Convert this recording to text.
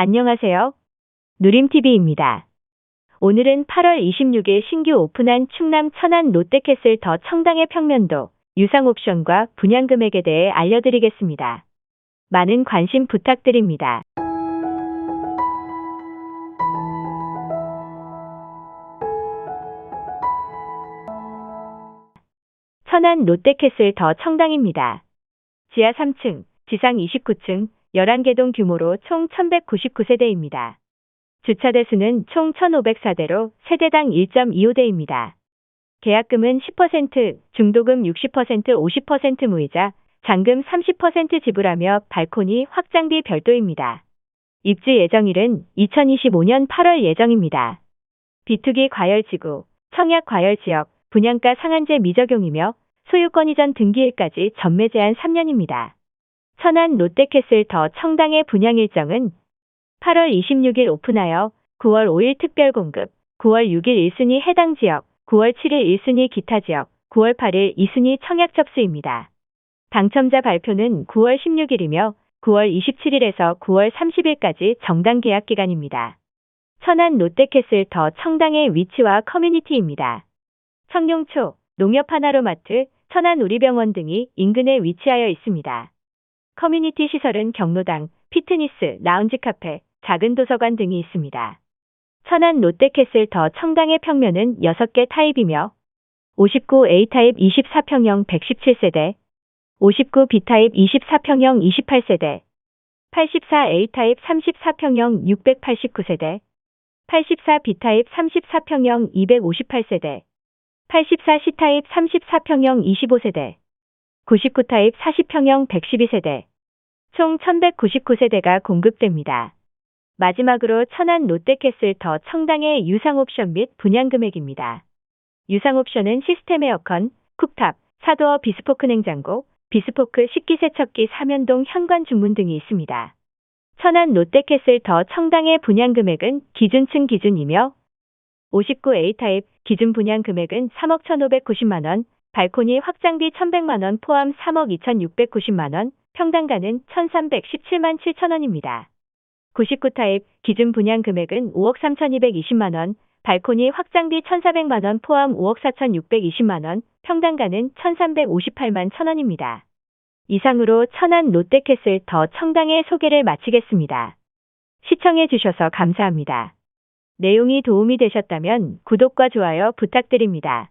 안녕하세요. 누림TV입니다. 오늘은 8월 26일 신규 오픈한 충남 천안 롯데캐슬 더 청당의 평면도 유상 옵션과 분양 금액에 대해 알려드리겠습니다. 많은 관심 부탁드립니다. 천안 롯데캐슬 더 청당입니다. 지하 3층, 지상 29층, 11개 동 규모로 총 1199세대입니다. 주차 대 수는 총 1504대로 세대당 1.25대입니다. 계약금은 10%, 중도금 60%, 50% 무이자, 잔금 30% 지불하며 발코니 확장비 별도입니다. 입주 예정일은 2025년 8월 예정입니다. 비투기 과열지구, 청약 과열지역, 분양가 상한제 미적용이며 소유권 이전 등기일까지 전매 제한 3년입니다. 천안 롯데캐슬 더 청당의 분양 일정은 8월 26일 오픈하여 9월 5일 특별 공급, 9월 6일 1순위 해당 지역, 9월 7일 1순위 기타 지역, 9월 8일 2순위 청약 접수입니다. 당첨자 발표는 9월 16일이며 9월 27일에서 9월 30일까지 정당 계약 기간입니다. 천안 롯데캐슬 더 청당의 위치와 커뮤니티입니다. 청룡초, 농협 하나로마트, 천안 우리병원 등이 인근에 위치하여 있습니다. 커뮤니티 시설은 경로당, 피트니스, 라운지 카페, 작은 도서관 등이 있습니다. 천안 롯데캐슬 더 청당의 평면은 6개 타입이며 59A 타입 24평형 117세대, 59B 타입 24평형 28세대, 84A 타입 34평형 689세대, 84B 타입 34평형 258세대, 84C 타입 34평형 25세대, 99 타입 40평형 112세대, 총 1199세대가 공급됩니다. 마지막으로 천안 롯데캐슬 더 청당의 유상 옵션 및 분양 금액입니다. 유상 옵션은 시스템 에어컨, 쿡탑, 사도어 비스포크 냉장고, 비스포크 식기세척기 사면동 현관 주문 등이 있습니다. 천안 롯데캐슬 더 청당의 분양 금액은 기준층 기준이며 59A 타입 기준 분양 금액은 3억 1,590만 원, 발코니 확장비 1,100만 원 포함 3억 2,690만 원, 평당가는 1,317만 7천원입니다. 99 타입 기준 분양 금액은 5억 3,220만원, 발코니 확장비 1,400만원 포함 5억 4,620만원, 평당가는 1,358만 천원입니다. 이상으로 천안 롯데캐슬 더 청당의 소개를 마치겠습니다. 시청해 주셔서 감사합니다. 내용이 도움이 되셨다면 구독과 좋아요 부탁드립니다.